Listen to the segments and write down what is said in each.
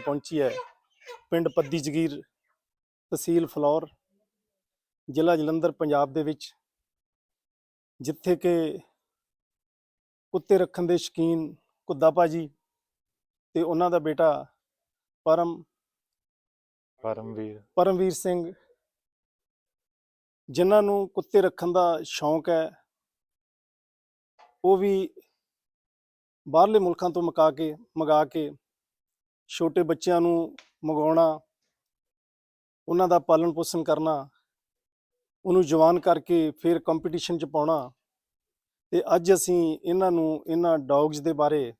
Team ਪਹੁੰਚੀ ਹੈ। ਪਿੰਡ ਪੱਦੀ ਜਗੀਰ ਤਹਿਸੀਲ ਫਲੌਰ ਜ਼ਿਲ੍ਹਾ ਜਲੰਧਰ ਪੰਜਾਬ ਦੇ ਵਿੱਚ। ਜਿੱਥੇ ਕਿ ਕੁੱਤੇ ਰੱਖਣ ਦੇ ਸ਼ੌਕੀਨ ਕੁੱਦਾ ਭਾਜੀ ਤੇ ਉਹਨਾਂ ਦਾ ਬੇਟਾ ਪਰਮ ਪਰਮਵੀਰ। ਪਰਮਵੀਰ ਸਿੰਘ ਜਿਨ੍ਹਾਂ ਨੂੰ ਕੁੱਤੇ ਰੱਖਣ ਦਾ ਸ਼ੌਂਕ ਹੈ ਉਹ ਵੀ ਬਾਹਰਲੇ ਮੁਲਕਾਂ ਤੋਂ ਮਕਾ ਕੇ ਮੰਗਾ ਕੇ ਛੋਟੇ ਬੱਚਿਆਂ ਨੂੰ ਮੰਗਾਉਣਾ, ਉਹਨਾਂ ਦਾ ਪਾਲਣ ਪੋਸ਼ਣ ਕਰਨਾ, ਉਹਨੂੰ ਜਵਾਨ ਕਰਕੇ ਫਿਰ ਕੰਪੀਟੀਸ਼ਨ 'ਚ ਪਾਉਣਾ ਤੇ ਅੱਜ ਅਸੀਂ ਇਹਨਾਂ ਨੂੰ ਇਹਨਾਂ ਡੌਗਸ ਦੇ ਬਾਰੇ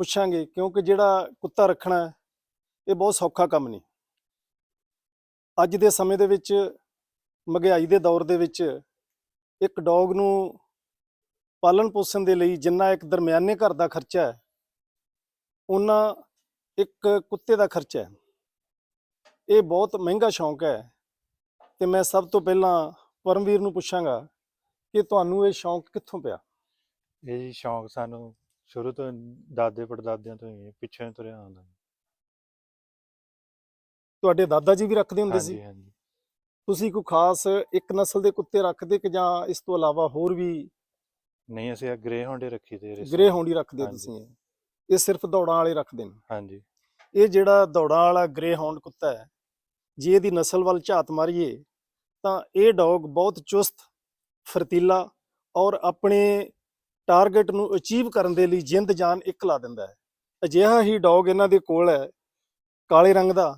ਪੁੱਛਾਂਗੇ ਕਿਉਂਕਿ ਜਿਹੜਾ ਕੁੱਤਾ ਰੱਖਣਾ ਇਹ ਬਹੁਤ ਸੌਖਾ ਕੰਮ ਨਹੀਂ। ਅੱਜ ਦੇ ਸਮੇਂ ਦੇ ਵਿੱਚ, ਮਹਿੰਗਾਈ ਦੇ ਦੌਰ ਦੇ ਵਿੱਚ ਇੱਕ ਡੌਗ ਨੂੰ ਪਾਲਣ ਪੋਸ਼ਣ ਦੇ ਲਈ ਜਿੰਨਾ ਇੱਕ ਦਰਮਿਆਨੇ ਘਰ ਦਾ ਖਰਚਾ ਹੈ, ਉਹਨਾਂ ਇੱਕ ਕੁੱਤੇ ਦਾ ਖਰਚਾ ਹੈ। ਇਹ ਬਹੁਤ ਮਹਿੰਗਾ ਸ਼ੌਂਕ ਹੈ ਤੇ ਮੈਂ ਸਭ ਤੋਂ ਪਹਿਲਾਂ ਪਰਮਵੀਰ ਨੂੰ ਪੁੱਛਾਂਗਾ ਕਿ ਤੁਹਾਨੂੰ ਇਹ ਸ਼ੌਂਕ ਕਿੱਥੋਂ ਪਿਆ? ਇਹ ਜੀ ਸ਼ੌਂਕ ਸਾਨੂੰ ਸ਼ੁਰੂ ਤੋਂ ਦਾਦੇ ਪੜਦਾਦਿਆਂ ਤੋਂ ਹੀ ਪਿੱਛੇ ਤੁਰਿਆ ਆਉਂਦਾ ਤੁਹਾਡੇ ਦਾਦਾ ਜੀ ਵੀ ਰੱਖਦੇ ਹੁੰਦੇ ਸੀ? ਹਾਂਜੀ ਹਾਂਜੀ। ਤੁਸੀਂ ਕੋਈ ਖਾਸ ਇੱਕ ਨਸਲ ਦੇ ਕੁੱਤੇ ਰੱਖਦੇ ਕਿ ਜਾਂ ਇਸ ਤੋਂ ਇਲਾਵਾ ਹੋਰ ਵੀ ਨਹੀਂ ਅਸੀਂ ਗ੍ਰੇ ਹੋਂਡੇ ਰੱਖੀ ਤੇ। ਗ੍ਰੇ ਹੋਂਡੀ ਰੱਖਦੇ। ਤੁਸੀਂ ਇਹ? ਸਿਰਫ ਦੌੜਾਂ ਵਾਲੇ ਰੱਖਦੇ ਨੇ। ਹਾਂਜੀ। ਇਹ ਜਿਹੜਾ ਦੌੜਾਂ ਵਾਲਾ ਗ੍ਰੇ ਹੌਂਡ ਕੁੱਤਾ ਹੈ ਜੇ ਇਹਦੀ ਨਸਲ ਵੱਲ ਝਾਤ ਮਾਰੀਏ ਤਾਂ ਇਹ ਡੌਗ ਬਹੁਤ ਚੁਸਤ ਫਰਤੀਲਾ ਔਰ ਆਪਣੇ ਟਾਰਗੇਟ ਨੂੰ ਅਚੀਵ ਕਰਨ ਦੇ ਲਈ ਜਿੰਦ ਜਾਨ ਇੱਕ ਲਾ ਦਿੰਦਾ ਹੈ। ਅਜਿਹਾ ਹੀ ਡੌਗ ਇਹਨਾਂ ਦੇ ਕੋਲ ਹੈ ਕਾਲੇ ਰੰਗ ਦਾ।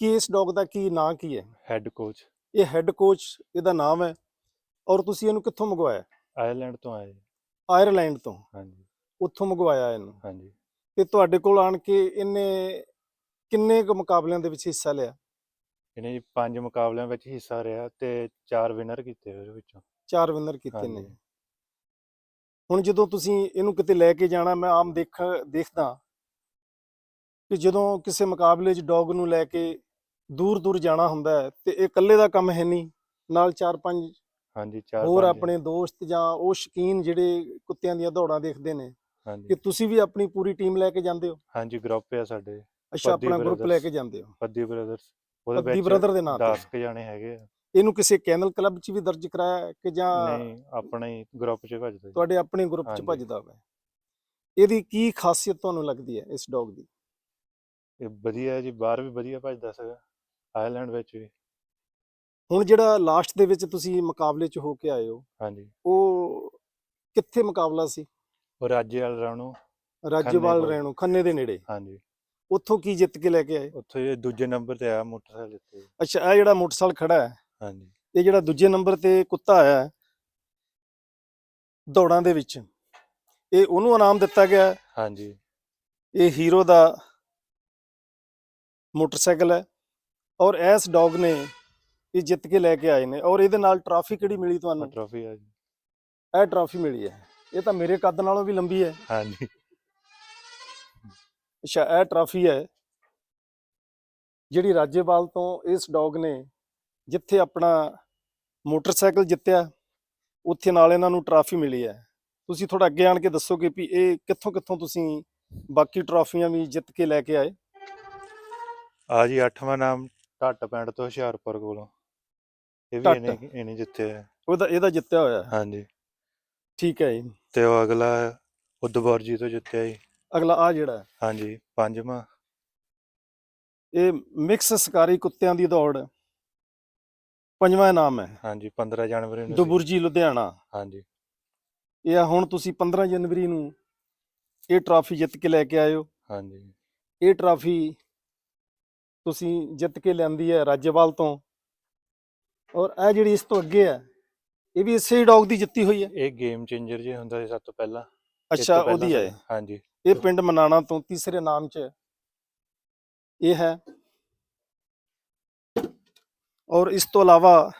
ਕੀ ਇਸ ਡੌਗ ਦਾ ਕੀ ਨਾਂ ਕੀ ਹੈ? ਹੈੱਡ ਕੋਚ ਇਹ ਹੈੱਡ ਕੋਚ ਇਹਦਾ ਨਾਮ ਹੈ ਔਰ ਤੁਸੀਂ ਇਹਨੂੰ ਕਿੱਥੋਂ ਮੰਗਵਾਇਆ? ਆਇਰਲੈਂਡ ਤੋਂ ਆਏ। ਆਇਰਲੈਂਡ ਤੋਂ। ਹਾਂਜੀ। ਉੱਥੋਂ ਮੰਗਵਾਇਆ ਇਹਨੂੰ। ਹਾਂਜੀ। ਤੇ ਤੁਹਾਡੇ ਕੋਲ ਆਣ ਕੇ ਇਹਨੇ ਕਿੰਨੇ ਕੁ ਮੁਕਾਬਲਿਆਂ ਦੇ ਵਿੱਚ ਹਿੱਸਾ ਲਿਆ? ਇਹਨੇ ਜੀ ਪੰਜ ਮੁਕਾਬਲਿਆਂ ਵਿੱਚ ਹਿੱਸਾ ਰਿਹਾ ਤੇ ਚਾਰ ਵਿਨਰ ਕੀਤੇ ਉਹਦੇ ਵਿੱਚੋਂ। ਚਾਰ ਵਿਨਰ ਕੀਤੇ ਨੇ। ਹਾਂਜੀ। ਹੁਣ ਜਦੋਂ ਤੁਸੀਂ ਇਹਨੂੰ ਕਿਤੇ ਲੈ ਕੇ ਜਾਣਾ ਮੈਂ ਆਮ ਦੇਖ ਦੇਖਦਾ ਕਿ ਜਦੋਂ ਕਿਸੇ ਮੁਕਾਬਲੇ 'ਚ ਡੌਗ ਨੂੰ ਲੈ ਕੇ ਦੂਰ ਦੂਰ ਜਾਣਾ ਹੁੰਦਾ ਹੈ ਤੇ ਇਹ ਇਕੱਲੇ ਦਾ ਕੰਮ ਹੈ ਨਹੀਂ ਨਾਲ ਚਾਰ ਪੰਜ ਹਾਂਜੀ ਚਾਰ ਹੋਰ ਪੰਜ- ਆਪਣੇ ਦੋਸਤ ਜਾਂ ਉਹ ਸ਼ੌਕੀਨ ਜਿਹੜੇ ਕੁੱਤਿਆਂ ਦੀਆਂ ਦੌੜਾਂ ਦੇਖਦੇ ਨੇ ਕਿ ਤੁਸੀਂ ਵੀ ਆਪਣੀ ਪੂਰੀ ਟੀਮ ਲੈ ਕੇ ਜਾਂਦੇ ਹੋ? ਹਾਂਜੀ ਗਰੁੱਪ ਆ ਸਾਡੇ। ਅੱਛਾ ਪੱਦੀ ਆਪਣਾ ਗਰੁੱਪ ਲੈ। ਕੇ ਜਾਂਦੇ ਹੋ? ਪੱਦੀ ਬ੍ਰਦਰਸ ਉਹਦੇ ਪੱਦੀ ਵਿੱਚ ਬ੍ਰਦਰ ਦੇ ਨਾਂ ਤੇ। 10 ਕੁ ਜਾਣੇ ਹੈਗੇ ਆ। ਇਹਨੂੰ ਕਿਸੇ ਕੈਨਲ ਕਲੱਬ 'ਚ ਵੀ ਦਰਜ ਕਰਾਇਆ ਕਿ ਜਾਂ ਨਹੀਂ ਆਪਣਾ ਹੀ ਗਰੁੱਪ 'ਚ ਭੱਜਦਾ ਤੁਹਾਡੇ ਆਪਣੇ ਗਰੁੱਪ 'ਚ। ਭੱਜਦਾ ਹੋਵੇ? ਇਹਦੀ ਕੀ ਖਾਸੀਅਤ ਤੁਹਾਨੂੰ ਲੱਗਦੀ ਹੈ ਇਸ ਡੌਗ ਦੀ? ਇਹ ਵਧੀਆ ਹੈ ਜੀ ਬਾਹਰ ਵੀ ਵਧੀਆ ਭੱਜਦਾ ਸੀਗਾ ਆਇਰਲੈਂਡ ਵਿੱਚ ਵੀ। ਹੁਣ ਜਿਹੜਾ ਲਾਸਟ ਦੇ ਵਿੱਚ ਤੁਸੀਂ ਮੁਕਾਬਲੇ 'ਚ ਹੋ ਕੇ ਆਏ ਹੋ ਹਾਂਜੀ। ਉਹ ਕਿੱਥੇ ਮੁਕਾਬਲਾ ਸੀ? ਉਹ ਰਾਜੇ ਵਾਲ ਰਾਣੂ ਰਾਜੇਵਾਲ। ਰੈਣੂ ਖੰਨੇ ਦੇ ਨੇੜੇ? ਹਾਂਜੀ। ਉੱਥੋਂ ਕੀ ਜਿੱਤ ਕੇ ਲੈ ਕੇ ਆਏ? ਉੱਥੇ ਦੂਜੇ ਨੰਬਰ ਤੇ ਆਇਆ ਮੋਟਰਸਾਈਕਲ ਦਿੱਤੇ ਅੱਛਾ ਇਹ ਜਿਹੜਾ ਮੋਟਰਸਾਈਕਲ ਖੜਾ ਹੈ। ਹਾਂਜੀ। ਇਹ ਜਿਹੜਾ ਦੂਜੇ ਨੰਬਰ ਤੇ ਕੁੱਤਾ ਆਇਆ ਹੈ ਦੌੜਾਂ ਦੇ ਵਿੱਚ ਇਹ ਉਹਨੂੰ ਇਨਾਮ ਦਿੱਤਾ ਗਿਆ ਹੈ। ਹਾਂਜੀ। ਇਹ ਹੀਰੋ ਦਾ ਮੋਟਰਸਾਈਕਲ ਹੈ ਔਰ ਇਸ ਡੌਗ ਨੇ ਇਹ ਜਿੱਤ ਕੇ ਲੈ ਕੇ ਆਏ ਨੇ ਔਰ ਇਹਦੇ ਨਾਲ ਟਰਾਫੀ ਕਿਹੜੀ ਮਿਲੀ ਤੁਹਾਨੂੰ? ਟਰੋਫੀ ਆ ਜੀ। ਇਹ ਟਰਾਫੀ ਮਿਲੀ ਹੈ। ਇਹ ਤਾਂ ਮੇਰੇ ਕੱਦ ਨਾਲੋਂ ਵੀ ਲੰਬੀ ਹੈ। ਹਾਂਜੀ। ਅੱਛਾ ਇਹ ਟਰਾਫੀ ਹੈ। ਜਿਹੜੀ ਰਾਜੇਵਾਲ ਤੋਂ ਇਸ ਡੌਗ ਨੇ ਜਿੱਥੇ ਆਪਣਾ ਮੋਟਰਸਾਈਕਲ ਜਿੱਤਿਆ ਉੱਥੇ ਨਾਲ ਇਹਨਾਂ ਨੂੰ ਟਰਾਫੀ ਮਿਲੀ ਹੈ। ਤੁਸੀਂ ਥੋੜਾ ਅੱਗੇ ਆਣ ਕੇ ਦੱਸੋਗੇ ਵੀ ਇਹ ਕਿੱਥੋਂ ਕਿੱਥੋਂ ਤੁਸੀਂ ਬਾਕੀ ਟਰਾਫੀਆਂ ਵੀ ਜਿੱਤ ਕੇ ਲੈ ਕੇ ਆਏ? ਆ ਜੀ 8ਵਾਂ ਨਾਮ ਢੱਟ ਪਿੰਡ ਤੋਂ ਹੁਸ਼ਿਆਰਪੁਰ ਕੋਲੋਂ। ਇਹ ਵੀ। ਇਹਨੇ ਇਹਨੇ ਜਿੱਤਿਆ। ਉਹਦਾ ਇਹਦਾ ਜਿੱਤਿਆ ਹੋਇਆ। ਹੈ। ਹਾਂਜੀ। ਠੀਕ ਹੈ ਜੀ। ਤੇ ਉਹ ਅਗਲਾ ਉਦਬੌਰ ਜੀ ਤੋਂ ਜਿੱਤਿਆ ਜੀ। ਅਗਲਾ ਆ ਜਿਹੜਾ ਹੈ, ਹਾਂਜੀ ਪੰਜਵਾਂ। ਇਹ ਮਿਕਸ ਸ਼ਿਕਾਰੀ ਕੁੱਤਿਆਂ ਦੀ ਦੌੜ। ਪੰਜਵਾਂ ਇਨਾਮ ਹੈ। ਹਾਂਜੀ 15 ਜਨਵਰੀ ਨੂੰ ਸੀ। ਦੁਬੁਰਜੀ ਲੁਧਿਆਣਾ। ਹਾਂਜੀ। ਇਹ ਆ ਹੁਣ ਤੁਸੀਂ 15 ਜਨਵਰੀ ਨੂੰ ਇਹ ਟਰਾਫੀ ਜਿੱਤ ਕੇ ਲੈ ਕੇ ਆਏ ਹੋ ਹਾਂਜੀ। ਇਹ ਟਰਾਫੀ ਤੁਸੀਂ ਜਿੱਤ ਕੇ ਲਿਆਂਦੀ ਹੈ ਰਾਜੇਵਾਲ ਤੋਂ। ਔਰ ਇਹ ਜਿਹੜੀ ਇਸ ਤੋਂ ਅੱਗੇ ਹੈ ਇਹ ਵੀ ਇਸੇ ਡੌਗ ਦੀ ਜਿੱਤੀ ਹੋਈ ਹੈ? ਇਹ ਗੇਮ ਚੇਂਜਰ ਜੀ ਹੁੰਦਾ ਸੀ ਸਭ ਤੋਂ ਪਹਿਲਾਂ। ਅੱਛਾ ਉਹਦੀ ਹੈ। ਹਾਂਜੀ। ਇਹ ਪਿੰਡ ਮਨਾਣਾ ਤੋਂ ਤੀਸਰੇ ਨਾਮ 'ਚ ਇਹ ਹੈ। ਔਰ ਇਸ ਤੋਂ ਇਲਾਵਾ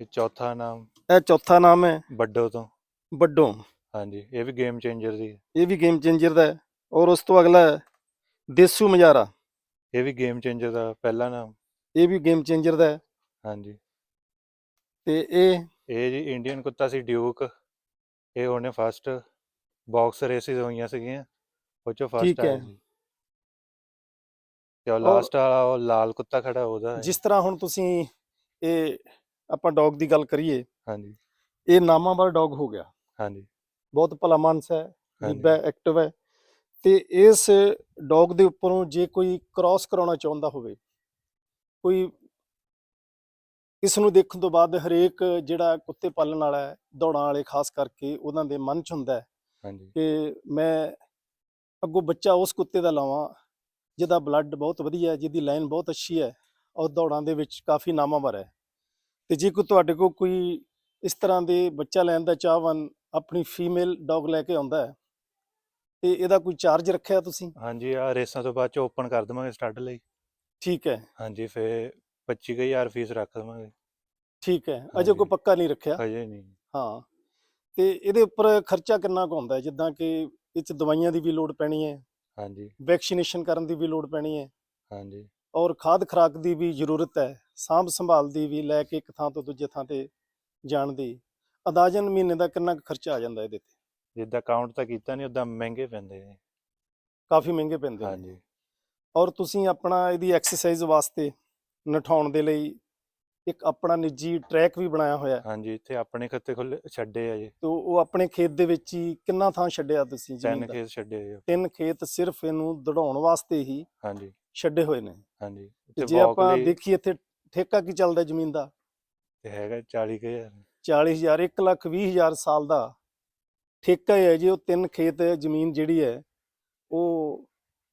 ਇਹ ਚੌਥਾ ਨਾਮ। ਇਹ ਚੌਥਾ ਨਾਮ ਹੈ। ਵੱਡੋ ਤੋਂ। ਵੱਡੋਂ। ਹਾਂਜੀ ਇਹ ਵੀ ਗੇਮ ਚੇਂਜਰ ਦੀ। ਇਹ ਵੀ ਗੇਮ ਚੇਂਜਰ ਦਾ ਹੈ। ਔਰ ਉਸ ਤੋਂ ਅਗਲਾ ਦੇਸੂ ਮਜਾਰਾ। ਇਹ ਵੀ ਗੇਮ ਚੇਂਜਰ ਦਾ ਪਹਿਲਾ ਨਾਮ। ਇਹ ਵੀ ਗੇਮ ਚੇਂਜਰ ਦਾ ਹੈ। ਹਾਂਜੀ। ਤੇ ਇਹ ਇਹ ਜੀ ਇੰਡੀਅਨ ਕੁੱਤਾ ਸੀ ਡਿਊਕ ਇਹ ਉਹਨੇ ਫਸਟ ਬਾਕਸ ਰੇਸਿਸ ਹੋਈਆਂ ਸੀਗੀਆਂ ਉਹ ਚੋਂ ਠੀਕ ਫਸਟ ਹੈ। ਆਇਆ ਸੀ ਤੇ ਲਾਸਟ ਵਾਲਾ ਉਹ ਲਾਲ ਕੁੱਤਾ ਖੜਾ ਉਹਦਾ ਹੈ। ਜਿਸ ਤਰ੍ਹਾਂ ਹੁਣ ਤੁਸੀਂ ਇਹ ਆਪਾਂ ਡੌਗ ਦੀ ਗੱਲ ਕਰੀਏ ਹਾਂਜੀ ਇਹ ਨਾਮਾਂਵਰ ਡੌਗ ਹੋ ਗਿਆ ਹਾਂਜੀ ਬਹੁਤ ਭਲਾ ਮਾਨਸ ਹੈ ਹਾਂਜੀ। ਬੀਬਾ ਐਕਟਿਵ ਹੈ ਤੇ ਇਸ ਡੌਗ ਦੇ ਉੱਪਰੋਂ ਜੇ ਕੋਈ ਕ੍ਰਾਸ ਕਰਾਉਣਾ ਚਾਹੁੰਦਾ ਹੋਵੇ ਕੋਈ ਇਸ ਨੂੰ ਦੇਖਣ ਤੋਂ ਬਾਅਦ ਹਰੇਕ ਜਿਹੜਾ ਕੁੱਤੇ ਪਾਲਣ ਵਾਲਾ ਹੈ ਦੌੜਾਂ ਵਾਲੇ ਖਾਸ ਕਰਕੇ ਉਹਨਾਂ ਦੇ ਮਨ 'ਚ ਹੁੰਦਾ ਹੈ ਹਾਂਜੀ। ਕਿ ਮੈਂ ਅੱਗੋਂ ਬੱਚਾ ਉਸ ਕੁੱਤੇ ਦਾ ਲਾਵਾਂ ਜਿਹਦਾ ਬਲੱਡ ਬਹੁਤ ਵਧੀਆ ਹੈ ਜਿਹਦੀ ਲਾਈਨ ਬਹੁਤ ਅੱਛੀ ਹੈ ਔਰ ਦੌੜਾਂ ਦੇ ਵਿੱਚ ਕਾਫੀ ਨਾਮਾਂਵਰ ਹੈ। ਤੇ ਜੇ ਕੋਈ ਤੁਹਾਡੇ ਕੋਲ ਕੋਈ ਇਸ ਤਰ੍ਹਾਂ ਦੇ ਬੱਚਾ ਲੈਣ ਦਾ ਚਾਹਵਾਨ ਆਪਣੀ ਫੀਮੇਲ ਡੌਗ ਲੈ ਕੇ ਆਉਂਦਾ ਹੈ ਤੇ ਇਹਦਾ ਕੋਈ ਚਾਰਜ ਰੱਖਿਆ ਤੁਸੀਂ? ਹਾਂਜੀ ਆ ਰੇਸਾਂ ਤੋਂ ਬਾਅਦ ਚ ਓਪਨ ਕਰ ਦਵਾਂਗੇ ਸਟੱਡ ਲਈ। ਠੀਕ ਹੈ। ਹਾਂਜੀ ਫੇ 25000 ਫੀਸ ਰੱਖ ਦਵਾਂਗੇ। ਠੀਕ ਹੈ ਅਜੇ ਕੋਈ। ਪੱਕਾ ਨਹੀਂ ਰੱਖਿਆ। ਹਜੇ ਨਹੀਂ। ਹਾਂ ਤੇ ਇਹਦੇ ਉੱਪਰ ਖਰਚਾ ਕਿੰਨਾ ਕੁ ਹੁੰਦਾ ਹੈ? ਜਿੱਦਾਂ ਕਿ ਇਹ 'ਚ ਦਵਾਈਆਂ ਦੀ ਵੀ ਲੋੜ ਪੈਣੀ ਹੈ ਹਾਂਜੀ। ਵੈਕਸੀਨੇਸ਼ਨ ਕਰਨ ਦੀ ਵੀ ਲੋੜ ਪੈਣੀ ਹੈ। ਹਾਂਜੀ। ਔਰ ਖਾਦ ਖੁਰਾਕ ਦੀ ਵੀ ਜ਼ਰੂਰਤ ਹੈ ਸਾਂਭ ਸੰਭਾਲ ਦੀ ਵੀ ਲੈ ਕੇ ਇੱਕ ਥਾਂ ਤੋਂ ਦੂਜੇ ਥਾਂ ਤੇ ਜਾਣ ਦੀ। ਅੰਦਾਜ਼ਨ ਮਹੀਨੇ ਦਾ ਕਿੰਨਾ ਕੁ ਖਰਚਾ ਆ ਜਾਂਦਾ ਇਹਦੇ ਤੇ? ਜਿੱਦਾਂ ਕਾਊਂਟ ਤਾਂ ਕੀਤਾ ਨਹੀਂ ਉਦਾਂ ਮਹਿੰਗੇ ਪੈਂਦੇ ਨੇ। ਕਾਫੀ ਮਹਿੰਗੇ ਪੈਂਦੇ ਨੇ। ਹਾਂਜੀ। ਔਰ ਤੁਸੀਂ ਆਪਣਾ ਇਹਦੀ ਐਕਸਰਸਾਈਜ਼ ਵਾਸਤੇ ਨਠਾਉਣ ਦੇ ਲਈ ਇੱਕ ਆਪਣਾ ਨਿੱਜੀ ਟਰੈਕ ਵੀ ਬਣਾਇਆ ਹੋਇਆ ਹੈ। ਹਾਂਜੀ ਇੱਥੇ ਆਪਣੇ ਖੱਤੇ ਖੁੱਲੇ ਛੱਡੇ ਆ ਜੀ। ਤੇ ਉਹ ਆਪਣੇ ਖੇਤ ਦੇ ਵਿੱਚ ਹੀ ਕਿੰਨਾ ਥਾਂ ਛੱਡਿਆ ਤੁਸੀਂ ਜ਼ਮੀਨ ਤਿੰਨ ਦਾ? ਖੇਤ ਛੱਡੇ ਆ ਜੀ। ਤਿੰਨ ਖੇਤ ਸਿਰਫ ਇਹਨੂੰ ਦੜਾਉਣ ਵਾਸਤੇ ਹੀ ਹਾਂਜੀ। ਛੱਡੇ ਹੋਏ ਨੇ। ਹਾਂਜੀ ਤੇ ਜੇ walk ਆਪਾਂ ਲਈ ਦੇਖੀਏ ਇੱਥੇ ਠੇਕਾ ਕੀ ਚੱਲਦਾ ਜ਼ਮੀਨ ਦਾ? ਤੇ ਹੈਗਾ 40000 40000 1 ਲੱਖ 20 ਹਜ਼ਾਰ ਸਾਲ ਦਾ ਠੇਕਾ ਹੀ ਹੈ ਜੀ ਉਹ ਤਿੰਨ ਖੇਤ ਜ਼ਮੀਨ ਜਿਹੜੀ ਹੈ ਉਹ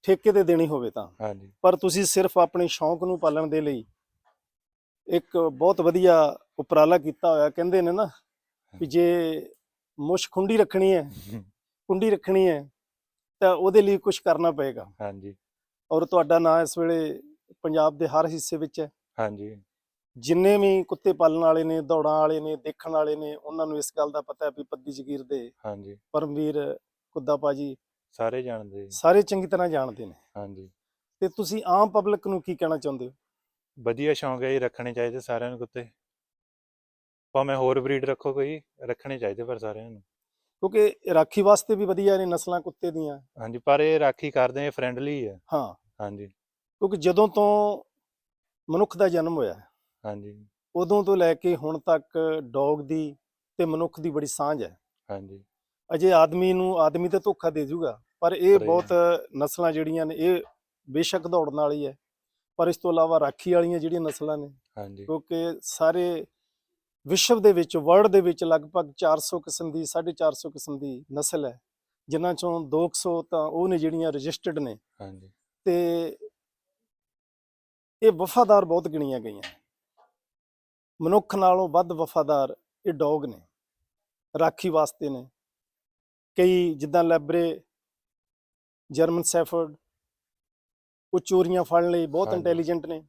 ਠੇਕੇ ਤੇ ਦੇਣੀ ਹੋਵੇ ਤਾਂ। ਹਾਂਜੀ। ਪਰ ਤੁਸੀਂ ਸਿਰਫ ਆਪਣੇ ਸ਼ੌਂਕ ਨੂੰ ਪਾਲਣ ਦੇ ਲਈ ਇੱਕ ਬਹੁਤ ਵਧੀਆ ਉਪਰਾਲਾ ਕੀਤਾ ਹੋਇਆ ਕਹਿੰਦੇ ਨੇ ਨਾ ਵੀ ਜੇ ਮੁਸ਼ ਖੁੰਡੀ ਰੱਖਣੀ ਹੈ ਕੁੰਡੀ ਰੱਖਣੀ ਹੈ ਤਾਂ ਉਹਦੇ ਲਈ ਕੁਝ ਕਰਨਾ ਪਏਗਾ। ਹਾਂਜੀ। ਔਰ ਤੁਹਾਡਾ ਨਾਂ ਇਸ ਵੇਲੇ ਪੰਜਾਬ ਦੇ ਹਰ ਹਿੱਸੇ ਵਿੱਚ ਹੈ। ਹਾਂਜੀ। ਜਿੰਨੇ ਵੀ ਕੁੱਤੇ ਪਾਲਣ ਵਾਲੇ ਨੇ ਦੌੜਾਂ ਵਾਲੇ ਨੇ ਦੇਖਣ ਵਾਲੇ ਨੇ ਉਹਨਾਂ ਨੂੰ ਇਸ ਗੱਲ ਦਾ ਪਤਾ ਹੈ ਵੀ ਪੱਦੀ ਜਗੀਰ ਦੇ ਹਾਂਜੀ। ਪਰਮਵੀਰ ਕੁੱਦਾ ਪਾਜੀ ਸਾਰੇ ਜਾਣਦੇ ਜੀ। ਸਾਰੇ ਚੰਗੀ ਤਰ੍ਹਾਂ ਜਾਣਦੇ ਨੇ। ਹਾਂਜੀ। ਤੇ ਤੁਸੀਂ ਆਮ ਪਬਲਿਕ ਨੂੰ ਕੀ ਕਹਿਣਾ ਚਾਹੁੰਦੇ ਹੋ? ਵਧੀਆ ਸ਼ੌਂਕ ਹੈ ਜੀ ਰੱਖਣੇ ਚਾਹੀਦੇ ਸਾਰਿਆਂ ਨੂੰ ਕੁੱਤੇ ਭਾਵੇਂ ਹੋਰ ਬਰੀਡ ਰੱਖੋ ਕੋਈ ਰੱਖਣੇ ਚਾਹੀਦੇ ਪਰ ਸਾਰਿਆਂ ਨੂੰ। ਕਿਉਂਕਿ ਰਾਖੀ ਵਾਸਤੇ ਵੀ ਵਧੀਆ ਨੇ ਨਸਲਾਂ ਕੁੱਤੇ ਦੀਆਂ। ਹਾਂਜੀ ਪਰ ਇਹ ਰਾਖੀ ਕਰਦੇ ਆ ਫਰੈਂਡਲੀ ਹੈ ਹਾਂ। ਹਾਂਜੀ। ਕਿਉਂਕਿ ਜਦੋਂ ਤੋਂ ਮਨੁੱਖ ਦਾ ਜਨਮ ਹੋਇਆ ਹੈ, ਹਾਂਜੀ। ਉਦੋਂ ਤੋਂ ਲੈ ਕੇ ਹੁਣ ਤੱਕ ਡੌਗ ਦੀ ਤੇ ਮਨੁੱਖ ਦੀ ਬੜੀ ਸਾਂਝ ਹੈ। ਹਾਂਜੀ। ਅਜੇ ਆਦਮੀ ਨੂੰ ਆਦਮੀ ਤੇ ਧੋਖਾ ਦੇ ਜੂਗਾ। ਪਰ ਇਹ ਬਹੁਤ ਨਸਲਾਂ ਜਿਹੜੀਆਂ ਨੇ ਇਹ ਬੇਸ਼ੱਕ ਦੌੜਨ ਵਾਲੀ ਹੈ। ਪਰ ਇਸ ਤੋਂ ਇਲਾਵਾ ਰਾਖੀ ਵਾਲੀਆਂ ਜਿਹੜੀਆਂ ਨਸਲਾਂ ਨੇ ਹਾਂਜੀ। ਕਿਉਂਕਿ ਸਾਰੇ ਵਿਸ਼ਵ ਦੇ ਵਿੱਚ ਵਰਲਡ ਦੇ ਵਿੱਚ ਲਗਭਗ 400 ਕਿਸਮ ਦੀ 450 ਕਿਸਮ ਦੀ ਨਸਲ ਹੈ। ਜਿਨ੍ਹਾਂ ਚੋਂ 200 ਤਾਂ ਉਹ ਨੇ ਜਿਹੜੀਆਂ ਰਜਿਸਟਰਡ ਨੇ। ਹਾਂਜੀ। ਤੇ ਇਹ ਵਫਾਦਾਰ ਬਹੁਤ ਗਿਣੀਆਂ ਗਈਆਂ। ਮਨੁੱਖ ਨਾਲੋਂ ਵੱਧ ਵਫਾਦਾਰ ਇਹ ਡੌਗ ਨੇ। ਰਾਖੀ ਵਾਸਤੇ ਨੇ। ਕਈ ਜਿੱਦਾਂ ਲੈਬਰੇ ਜਰਮਨ ਸੈਫਰਡ ਉਹ ਚੋਰੀਆਂ ਫੜਨ ਲਈ ਬਹੁਤ ਹਾਂਜੀ। ਇੰਟੈਲੀਜੈਂਟ ਨੇ।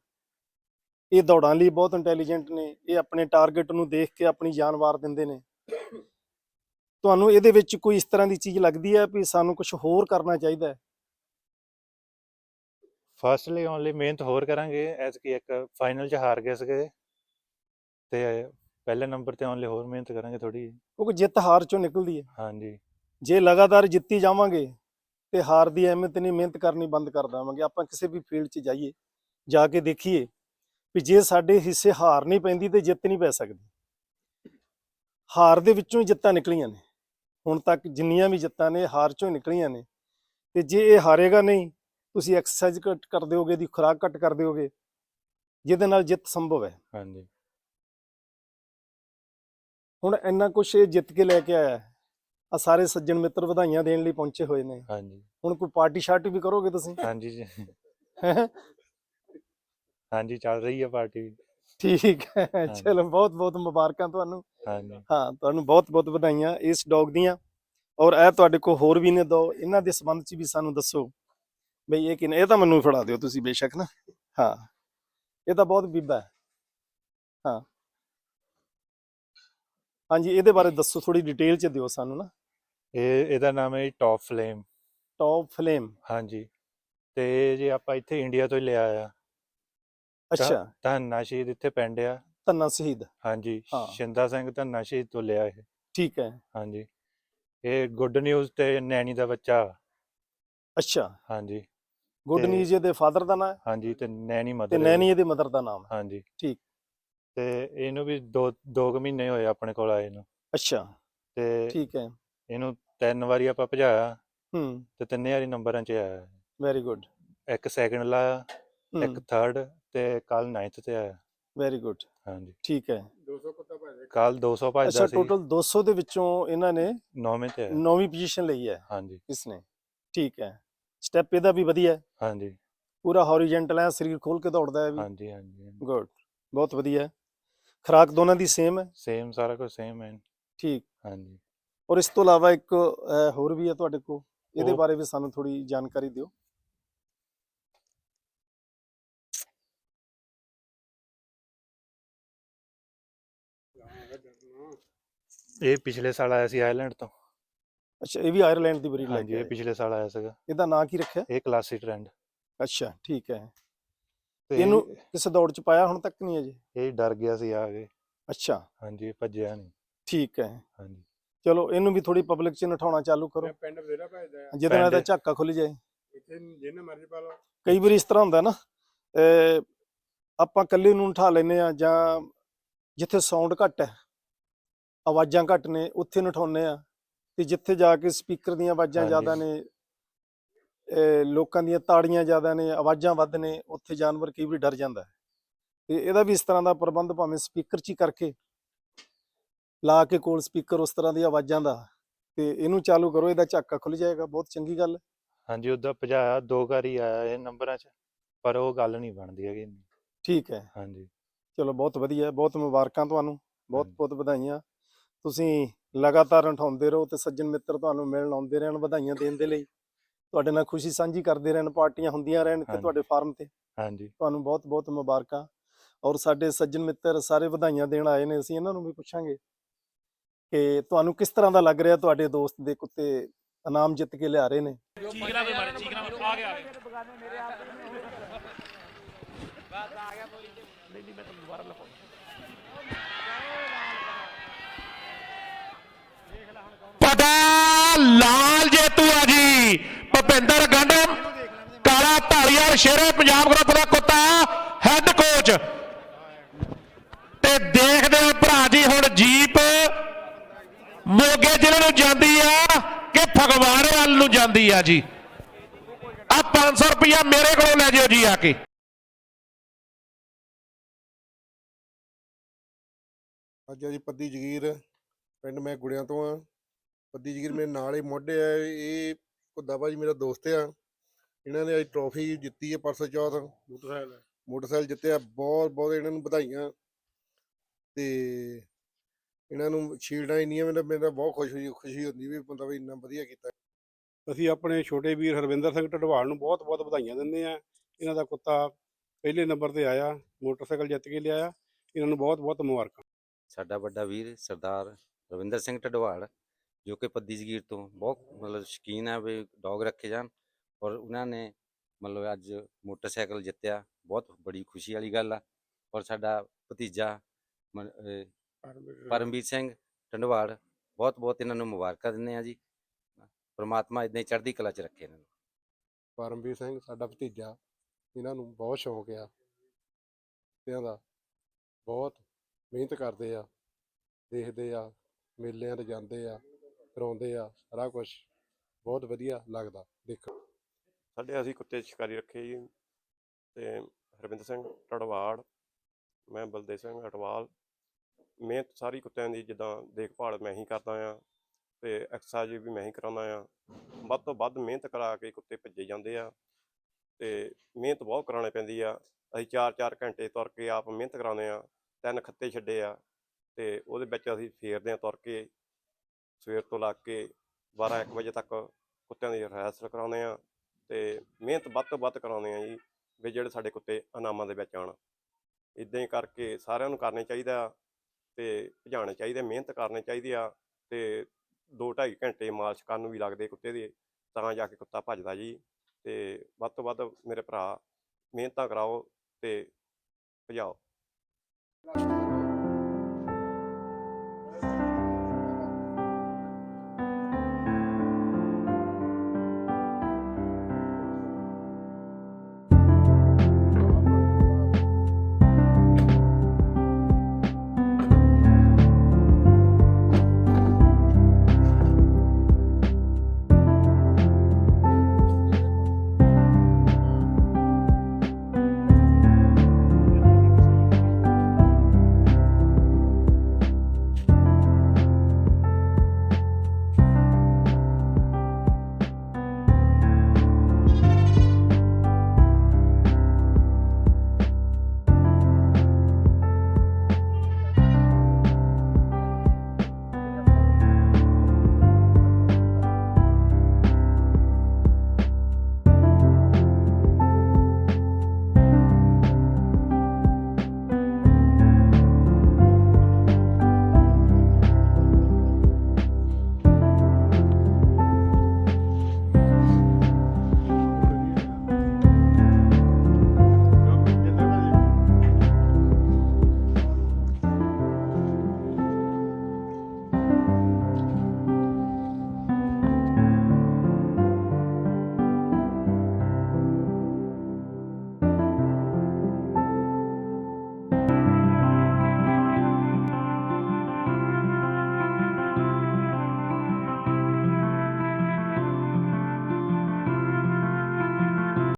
ਇਹ ਦੌੜਾਂ ਲਈ ਬਹੁਤ ਇੰਟੈਲੀਜੈਂਟ ਨੇ। ਇਹ ਆਪਣੇ ਟਾਰਗੇਟ ਨੂੰ ਦੇਖ ਕੇ ਆਪਣੀ ਜਾਨ ਵਾਰ ਦਿੰਦੇ ਨੇ। ਤੁਹਾਨੂੰ ਇਹਦੇ ਵਿੱਚ ਕੋਈ ਇਸ ਤਰ੍ਹਾਂ ਦੀ ਚੀਜ਼ ਲੱਗਦੀ ਹੈ ਵੀ ਸਾਨੂੰ ਕੁਝ ਹੋਰ ਕਰਨਾ ਚਾਹੀਦਾ ਹੈ? ਫਸਟਲੀ ਓਨਲੀ ਮਿਹਨਤ ਹੋਰ ਕਰਾਂਗੇ। ਐਸ ਕੀ ਇੱਕ ਫਾਈਨਲ ਚ ਹਾਰ ਗਏ ਸੀਗੇ। ਤੇ ਪਹਿਲੇ ਨੰਬਰ ਤੇ ਓਨਲੀ ਹੋਰ ਮਿਹਨਤ ਕਰਾਂਗੇ ਥੋੜੀ ਕਿਉਂਕਿ ਜਿੱਤ ਹਾਰ ਚੋਂ ਨਿਕਲਦੀ ਹੈ। ਹਾਂਜੀ। ਜੇ ਲਗਾਤਾਰ ਜਿੱਤੀ ਜਾਵਾਂਗੇ ਤੇ ਹਾਰ ਦੀ ਅਹਿਮੀਅਤ ਨਹੀਂ ਮਿਹਨਤ ਕਰਨੀ ਬੰਦ ਕਰ ਦੇਵਾਂਗੇ। ਆਪਾਂ ਕਿਸੇ ਵੀ ਫੀਲਡ 'ਚ ਜਾਈਏ ਜਾ ਕੇ ਦੇਖੀਏ ਵੀ ਜੇ ਸਾਡੇ ਹਿੱਸੇ ਹਾਰ ਨਹੀਂ ਪੈਂਦੀ ਤੇ ਜਿੱਤ ਨਹੀਂ ਪੈ ਸਕਦੀ। ਹਾਰ ਦੇ ਵਿੱਚੋਂ ਹੀ ਜਿੱਤਾਂ ਨਿਕਲੀਆਂ ਨੇ। ਹੁਣ ਤੱਕ ਜਿੰਨੀਆਂ ਵੀ ਜਿੱਤਾਂ ਨੇ ਹਾਰ ਚੋਂ ਹੀ ਨਿਕਲੀਆਂ ਨੇ। ਤੇ ਜੇ ਇਹ ਹਾਰੇਗਾ ਨਹੀਂ ਤੁਸੀਂ ਐਕਸਰਸਾਈਜ਼ ਘੱਟ ਕਰ ਦਿਓਗੇ ਦੀ ਖੁਰਾਕ ਘੱਟ ਕਰ ਦਿਓਗੇ ਜਿਹਦੇ ਨਾਲ ਜਿੱਤ ਸੰਭਵ ਹੈ। ਹਾਂਜੀ। ਹੁਣ ਇੰਨਾ ਕੁਛ ਇਹ ਜਿੱਤ ਕੇ ਲੈ ਕੇ ਆਇਆ ਆ ਸਾਰੇ ਸੱਜਣ ਮਿੱਤਰ ਵਧਾਈਆਂ ਦੇਣ ਲਈ ਪਹੁੰਚੇ ਹੋਏ ਨੇ। ਹਾਂਜੀ। ਹੁਣ ਕੋਈ ਪਾਰਟੀ ਸ਼ਾਰਟੀ ਵੀ ਕਰੋਗੇ ਤੁਸੀਂ? ਹਾਂਜੀ। ਜੀ ਹੈਂ? ਹਾਂਜੀ ਚੱਲ ਰਹੀ ਹੈ ਪਾਰਟੀ ਠੀਕ ਹੈ। ਚਲੋ ਬਹੁਤ ਬਹੁਤ ਮੁਬਾਰਕਾਂ ਤੁਹਾਨੂੰ। ਹਾਂਜੀ। ਹਾਂ ਤੁਹਾਨੂੰ ਬਹੁਤ ਬਹੁਤ ਵਧਾਈਆਂ ਇਸ ਡੌਗ ਦੀਆਂ। ਔਰ ਇਹ ਤੁਹਾਡੇ ਕੋਲ ਹੋਰ ਵੀ ਨੇ ਦੋ। ਇਹਨਾਂ ਦੇ ਸੰਬੰਧ ਚ ਵੀ ਸਾਨੂੰ ਦੱਸੋ। ਬਈ ਇਹ ਕਿਨ ਇਹ ਤਾਂ ਮੈਨੂੰ ਫੜਾ ਦਿਓ ਤੁਸੀਂ ਬੇਸ਼ੱਕ ਨਾ। ਹਾਂ। ਇਹ ਤਾਂ ਬਹੁਤ ਬੀਬਾ ਹੈ। ਹਾਂ। ਹਾਂਜੀ ਇਹਦੇ ਬਾਰੇ ਦੱਸੋ ਥੋੜੀ ਡਿਟੇਲ ਚ ਦਿਓ ਸਾਨੂੰ ਨਾ। ਇਹ ਇਹਦਾ ਨਾਮ ਹੈ ਟੌਪ ਫਲੇਮ ਟੌਪ ਫਲੇਮ ਹਾਂਜੀ। ਤੇ ਜੇ ਆਪਾਂ ਇੱਥੇ ਇੰਡੀਆ ਤੋਂ ਹੀ ਲਿਆ ਆ ਅੱਛਾ। ਧੰਨਾ ਸ਼ਹੀਦ ਇੱਥੇ ਪਿੰਡ ਆ। ਧੰਨਾ ਸ਼ਹੀਦ। ਹਾਂਜੀ। ਸ਼ਿੰਦਾ ਸਿੰਘ ਧੰਨਾ ਸ਼ਹੀਦ ਤੋਂ ਲਿਆ ਇਹ। ਠੀਕ ਹੈ। ਹਾਂਜੀ। ਇਹ ਗੁੱਡ ਨਿਊਜ਼ ਤੇ ਨੈਣੀ ਦਾ ਬੱਚਾ। ਅੱਛਾ। ਹਾਂਜੀ। ਗੁੱਡ ਤੇ- ਨਿਊਜ਼ ਇਹਦੇ ਫਾਦਰ ਦਾ ਨਾਮ ਹਾਂਜੀ ਤੇ ਨੈਣੀ ਤੇ ਮਦਰ ਨੈਣੀ ਇਹਦੇ ਮਦਰ ਦਾ ਨਾਮ ਹਾਂਜੀ। ਠੀਕ। ਤੇ ਇਹਨੂੰ ਵੀ ਦੋ ਦੋ ਕੁ ਮਹੀਨੇ ਹੋਏ ਆਪਣੇ ਕੋਲ ਆਏ ਨੂੰ। ਅੱਛਾ। ਤੇ ਠੀਕ ਹੈ। ਇਹਨੂੰ ਤਿੰਨ ਵਾਰੀ ਆਪਾਂ ਭਜਾਇਆ ਹੂੰ। ਤੇ ਤਿੰਨੇ ਵਾਰੀ ਨੰਬਰਾਂ 'ਚ ਆਇਆ ਵੈਰੀ ਗੁੱਡ ਇੱਕ ਸੈਕਿੰਡ ਲਾਇਆ ਇੱਕ ਥਰਡ ਤੇ ਕੱਲ 9th ਤੇ ਆਇਆ। ਵੈਰੀ ਗੁੱਡ ਹਾਂਜੀ। ਠੀਕ ਹੈ। ਕੱਲ 200 ਅੱਛਾ ਭਜਦਾ। ਸੀ ਟੋਟਲ 200 ਦੇ ਵਿੱਚੋਂ ਇਹਨਾਂ ਨੇ ਨੌਵੇਂ ਤੇ ਆਇਆ। ਨੌਵੀਂ ਪੋਜੀਸ਼ਨ ਲਈ ਹੈ। ਹਾਂਜੀ। ਇਸਨੇ। ਠੀਕ ਹੈ। ਸਟੈਪ ਇਹਦਾ ਵੀ ਵਧੀਆ। ਹੈ ਹਾਂਜੀ। ਪੂਰਾ ਹੌਰੀਜ਼ੌਂਟਲ ਹੈ ਸਰੀਰ ਖੋਲ ਕੇ ਦੌੜਦਾ ਹੈ ਵੀ। ਹਾਂਜੀ ਹਾਂਜੀ ਗੁੱਡ ਬਹੁਤ ਵਧੀਆ। ਹੈ ਖੁਰਾਕ ਦੋਨਾਂ ਦੀ ਸੇਮ ਹੈ? ਸੇਮ ਸਾਰਾ ਕੁਝ ਸੇਮ ਹੈ। ਠੀਕ। ਹਾਂਜੀ। ਔਰ ਇਸ ਤੋਂ ਇਲਾਵਾ ਇੱਕ ਹੋਰ ਵੀ ਹੈ ਤੁਹਾਡੇ ਕੋਲ। ਇਹਦੇ ਬਾਰੇ ਵੀ ਸਾਨੂੰ ਥੋੜੀ ਜਾਣਕਾਰੀ ਦਿਓ। ਇਹ ਪਿਛਲੇ ਸਾਲ ਆਇਆ ਸੀ ਆਇਰਲੈਂਡ ਤੋਂ। ਅੱਛਾ ਇਹ ਵੀ ਆਇਰਲੈਂਡ ਦੀ ਬਰੀਡ ਲੈ ਹਾਂਜੀ ਕੇ ਇਹ ਆਏ। ਪਿਛਲੇ ਸਾਲ ਆਇਆ ਸੀਗਾ। ਇਹਦਾ ਨਾਂ ਕੀ ਰੱਖਿਆ? ਇਹ ਕਲਾਸੀ ਟ੍ਰੈਂਡ। ਅੱਛਾ ਠੀਕ ਹੈ। ਤੇ ਇਹਨੂੰ ਕਿਸੇ ਦੌੜ ਚ ਪਾਇਆ ਹੁਣ ਤੱਕ ਨਹੀਂ ਅਜੇ? ਇਹ ਡਰ ਗਿਆ ਸੀ ਆ ਕੇ। ਅੱਛਾ। ਹਾਂਜੀ ਇਹ ਭੱਜਿਆ ਨਹੀਂ। ਠੀਕ ਹੈ। ਹਾਂਜੀ। ਚਲੋ ਇਹਨੂੰ ਵੀ ਥੋੜੀ ਪਬਲਿਕ ਚ ਨਠਾਉਣਾ ਚਾਲੂ ਕਰੋ। ਮੈਂ ਪਿੰਡ ਬਥੇਰਾ ਭੇਜਦਾ ਆ ਜਿਹਦੇ ਨਾਲ ਇਹਦਾ ਝਾਕਾ ਖੁੱਲ ਜਾਏ। ਇੱਥੇ ਜਿਹਨੇ ਮਰਜ਼ੀ ਪਾ ਲਓ। ਕਈ ਵਾਰੀ ਇਸ ਤਰ੍ਹਾਂ ਹੁੰਦਾ ਨਾ ਅਹ ਆਪਾਂ ਇਕੱਲੇ ਨੂੰ ਉਠਾ ਲੈਨੇ ਆ ਜਾਂ ਜਿੱਥੇ ਸਾਊਂਡ ਘੱਟ ਹੈ ਆਵਾਜ਼ਾਂ ਘੱਟ ਨੇ ਉੱਥੇ ਨਠਾਉਨੇ ਆ ਤੇ ਜਿੱਥੇ ਜਾ ਕੇ ਸਪੀਕਰ ਦੀਆਂ ਆਵਾਜ਼ਾਂ ਹਾਂਜੀ। ਜ਼ਿਆਦਾ ਨੇ ਅਹ ਲੋਕਾਂ ਦੀਆਂ ਤਾੜੀਆਂ ਜ਼ਿਆਦਾ ਨੇ ਆਵਾਜ਼ਾਂ ਵੱਧ ਨੇ ਉੱਥੇ ਜਾਨਵਰ ਕਈ ਵਾਰੀ ਡਰ ਜਾਂਦਾ ਹੈ। ਤੇ ਇਹਦਾ ਵੀ ਇਸ ਤਰ੍ਹਾਂ ਦਾ ਪ੍ਰਬੰਧ ਭਾਵੇਂ ਸਪੀਕਰ 'ਚ ਹੀ ਕਰਕੇ ਲਾ ਕੇ ਕੋਲ ਸਪੀਕਰ ਉਸ ਤਰ੍ਹਾਂ ਦੀਆਂ ਆਵਾਜ਼ਾਂ ਦਾ ਤੇ ਇਹਨੂੰ ਚਾਲੂ ਕਰੋ ਇਹਦਾ ਝਾਕਾ ਖੁੱਲ ਜਾਏਗਾ ਬਹੁਤ ਚੰਗੀ ਗੱਲ ਹੈ। ਹਾਂਜੀ ਉਹਦਾ ਭਜਾਇਆ ਦੋ ਵਾਰ ਆਇਆ ਇਹ ਨੰਬਰਾਂ 'ਚ ਪਰ ਉਹ ਗੱਲ ਨਹੀਂ ਬਣਦੀ ਹੈਗੀ ਇੰਨੀ। ਠੀਕ ਹੈ ਹਾਂਜੀ ਚਲੋ ਬਹੁਤ ਵਧੀਆ ਬਹੁਤ ਮੁਬਾਰਕਾਂ ਤੁਹਾਨੂੰ ਬਹੁਤ। ਬਹੁਤ ਵਧਾਈਆਂ ਤੁਸੀਂ ਲਗਾਤਾਰ ਉਠਾਉਂਦੇ ਰਹੋ ਤੇ ਸੱਜਣ ਮਿੱਤਰ ਤੁਹਾਨੂੰ ਮਿਲਣ ਆਉਂਦੇ ਰਹਿਣ ਵਧਾਈਆਂ ਦੇਣ ਦੇ ਲਈ ਤੁਹਾਡੇ ਨਾਲ ਖੁਸ਼ੀ ਸਾਂਝੀ ਕਰਦੇ ਰਹਿਣ ਪਾਰਟੀਆਂ ਹੁੰਦੀਆਂ ਰਹਿਣ ਤੇ ਹਾਂਜੀ। ਤੁਹਾਡੇ ਫਾਰਮ ਤੇ ਹਾਂਜੀ ਤੁਹਾਨੂੰ ਬਹੁਤ ਬਹੁਤ ਮੁਬਾਰਕਾਂ ਔਰ ਸਾਡੇ ਸੱਜਣ ਮਿੱਤਰ ਸਾਰੇ ਵਧਾਈਆਂ ਦੇਣ ਆਏ ਨੇ ਅਸੀਂ ਇਹਨਾਂ ਨੂੰ ਵੀ ਪੁੱਛਾਂਗੇ ਕਿ ਤੁਹਾਨੂੰ ਕਿਸ ਤਰ੍ਹਾਂ ਦਾ ਲੱਗ ਰਿਹਾ ਤੁਹਾਡੇ ਦੋਸਤ ਦੇ ਕੁੱਤੇ ਇਨਾਮ ਜਿੱਤ ਕੇ ਲਿਆ ਰਹੇ ਨੇ? ਚੀਕਣਾ ਦੇ ਮਾਰੇ ਚੀਕਣਾ ਮਾਰੇ ਆ ਗਿਆ ਆ ਗਿਆ। ਨਹੀਂ ਨਹੀਂ ਮੈਂ ਤੁਹਾਨੂੰ ਦੁਬਾਰਾ ਲਿਖਾਉਂਦਾ ਪਤਾ ਲਾਲ ਜੇਤੂ ਆ ਜੀ ਭਪਿੰਦਰ ਗੰਡਮ ਕਾਲਾ ਧਾਲੀਵਾਲ ਸ਼ੇਰੇ ਪੰਜਾਬ ਗਰੁੱਪ ਦਾ ਕੁੱਤਾ ਹੈੱਡ ਕੋਚ ਤੇ ਦੇਖਦੇ ਹੋ ਭਰਾ ਜੀ ਹੁਣ ਜੀਪ ਮੋਗੇ ਜ਼ਿਲ੍ਹੇ ਨੂੰ ਜਾਂਦੀ ਆ ਕਿ ਫਗਵਾੜੇ ਵੱਲ ਨੂੰ ਜਾਂਦੀ ਆ ਜੀ। ਆ 500 ਰੁਪਇਆ ਮੇਰੇ ਕੋਲੋਂ ਲੈ ਜਿਓ ਜੀ ਆ ਕੇ। ਅੱਜ ਜੀ ਪੱਦੀ ਜਗੀਰ ਪਿੰਡ ਮੈਂ ਗੁੜਿਆਂ ਤੋਂ ਆ। ਪੱਦੀ ਜਗੀਰ ਮੇਰੇ ਨਾਲ ਹੀ ਮੋਢੇ ਆ ਇਹ ਘੁੱਦਾ ਭਾਜੀ ਮੇਰਾ ਦੋਸਤ ਆ। ਇਹਨਾਂ ਨੇ ਅੱਜ ਟਰੋਫੀ ਜਿੱਤੀ ਹੈ ਪਰਸੋਂ ਚੌਥ। ਮੋਟਰਸਾਈਕਲ ਮੋਟਰਸਾਈਕਲ ਜਿੱਤਿਆ ਬਹੁਤ ਬਹੁਤ ਇਹਨਾਂ ਨੂੰ ਵਧਾਈਆਂ। ਤੇ ਇਹਨਾਂ ਨੂੰ ਸ਼ੀਲਡਾਂ ਇੰਨੀਆਂ ਮੈਨੂੰ ਮੈਨੂੰ ਬਹੁਤ ਖੁਸ਼ ਹੋਈ, ਖੁਸ਼ੀ ਹੁੰਦੀ ਵੀ ਬੰਦਾ ਵੀ ਇੰਨਾ ਵਧੀਆ ਕੀਤਾ। ਅਸੀਂ ਆਪਣੇ ਛੋਟੇ ਵੀਰ ਹਰਵਿੰਦਰ ਸਿੰਘ ਢਡਵਾਲ ਨੂੰ ਬਹੁਤ-ਬਹੁਤ ਵਧਾਈਆਂ ਦਿੰਦੇ ਆ ਇਹਨਾਂ ਦਾ ਕੁੱਤਾ ਪਹਿਲੇ ਨੰਬਰ ਤੇ ਆਇਆ, ਮੋਟਰਸਾਈਕਲ ਜਿੱਤ ਕੇ ਲਿਆਇਆ। ਇਹਨਾਂ ਨੂੰ ਬਹੁਤ-ਬਹੁਤ ਮੁਬਾਰਕਾਂ। ਸਾਡਾ ਵੱਡਾ ਵੀਰ ਸਰਦਾਰ ਰਵਿੰਦਰ ਸਿੰਘ ਢਡਵਾਲ, ਜੋ ਕਿ ਪੱਦੀ ਜਗੀਰ ਤੋਂ ਬਹੁਤ ਮਤਲਬ ਸ਼ੌਕੀਨ ਹੈ ਵੀ ਡੌਗ ਰੱਖੇ ਜਾਣ। ਔਰ ਉਹਨਾਂ ਨੇ ਮਤਲਬ ਅੱਜ ਮੋਟਰਸਾਈਕਲ ਜਿੱਤਿਆ। ਬਹੁਤ ਬੜੀ ਖੁਸ਼ੀ ਵਾਲੀ ਗੱਲ ਆ। ਔਰ ਸਾਡਾ ਭਤੀਜਾ ਮਨ- ਪਰਮਵੀਰ ਸਿੰਘ ਢੰਡਵਾਲ ਬਹੁਤ ਬਹੁਤ ਇਹਨਾਂ ਨੂੰ ਮੁਬਾਰਕਾਂ ਦਿੰਦੇ ਆ ਜੀ। ਪ੍ਰਮਾਤਮਾ ਇਦਾਂ ਹੀ ਚੜ੍ਹਦੀ ਕਲਾ 'ਚ ਰੱਖੇ ਇਹਨਾਂ ਨੂੰ। ਪਰਮਵੀਰ ਸਿੰਘ ਸਾਡਾ ਭਤੀਜਾ ਇਹਨਾਂ ਨੂੰ ਬਹੁਤ ਸ਼ੌਂਕ ਆ। ਇਹਨਾਂ ਦਾ ਬਹੁਤ ਮਿਹਨਤ ਕਰਦੇ ਆ ਦੇਖਦੇ ਆ ਮੇਲਿਆਂ ਤੇ ਜਾਂਦੇ ਆ ਕਰਾਉਂਦੇ ਆ ਸਾਰਾ ਕੁਝ ਬਹੁਤ ਵਧੀਆ ਲੱਗਦਾ ਦੇਖਣ ਸਾਡੇ ਅਸੀਂ ਕੁੱਤੇ ਸ਼ਿਕਾਰੀ ਰੱਖੇ ਜੀ ਤੇ ਹਰਵਿੰਦਰ ਸਿੰਘ ਟੜਵਾੜ ਮੈਂ ਬਲਦੇਵ ਸਿੰਘ ਅਟਵਾਲ ਮਿਹਨਤ ਸਾਰੀ ਕੁੱਤਿਆਂ ਦੀ ਜਿੱਦਾਂ ਦੇਖਭਾਲ ਮੈਂ ਹੀ ਕਰਦਾ ਆ ਤੇ ਐਕਸਰਸਾਈਜ਼ ਵੀ ਮੈਂ ਹੀ ਕਰਾਉਂਦਾ ਆ ਵੱਧ ਤੋਂ ਵੱਧ ਮਿਹਨਤ ਕਰਾ ਕੇ ਕੁੱਤੇ ਭੱਜੇ ਜਾਂਦੇ ਆ ਤੇ ਮਿਹਨਤ ਬਹੁਤ ਕਰਾਉਣੀ ਪੈਂਦੀ ਆ। ਅਸੀਂ 4-4 ਘੰਟੇ ਤੁਰ ਕੇ ਆਪ ਮਿਹਨਤ ਕਰਾਉਂਦੇ ਆ ਤਿੰਨ ਖੱਤੇ ਛੱਡੇ ਆ ਤੇ ਉਹਦੇ ਵਿੱਚ ਅਸੀਂ ਫੇਰਦੇ ਆ ਤੁਰ ਕੇ, ਸਵੇਰ ਤੋਂ ਲੱਗ ਕੇ 12-1 ਵਜੇ ਤੱਕ ਕੁੱਤਿਆਂ ਦੀ ਰਿਹਰਸਲ ਕਰਾਉਂਦੇ ਆ ਤੇ ਮਿਹਨਤ ਵੱਧ ਤੋਂ ਵੱਧ ਕਰਾਉਂਦੇ ਆ ਜੀ ਵੀ ਜਿਹੜੇ ਸਾਡੇ ਕੁੱਤੇ ਇਨਾਮਾਂ ਦੇ ਵਿੱਚ ਆਉਣ। ਇਦਾਂ ਹੀ ਕਰਕੇ ਸਾਰਿਆਂ ਨੂੰ ਕਰਨੇ ਚਾਹੀਦਾ ਤੇ ਭਜਾਣੇ ਚਾਹੀਦੇ, ਮਿਹਨਤ ਕਰਨੀ ਚਾਹੀਦੀ ਆ ਤੇ 2-2.5 ਘੰਟੇ ਮਾਲਸ਼ ਕਰਨ ਨੂੰ ਵੀ ਲੱਗਦੇ ਕੁੱਤੇ ਦੇ, ਤਾਂ ਜਾ ਕੇ ਕੁੱਤਾ ਭੱਜਦਾ ਜੀ। ਤੇ ਵੱਧ ਤੋਂ ਵੱਧ ਮੇਰੇ ਭਰਾ ਮਿਹਨਤਾਂ ਕਰਾਓ ਤੇ ਭਜਾਓ।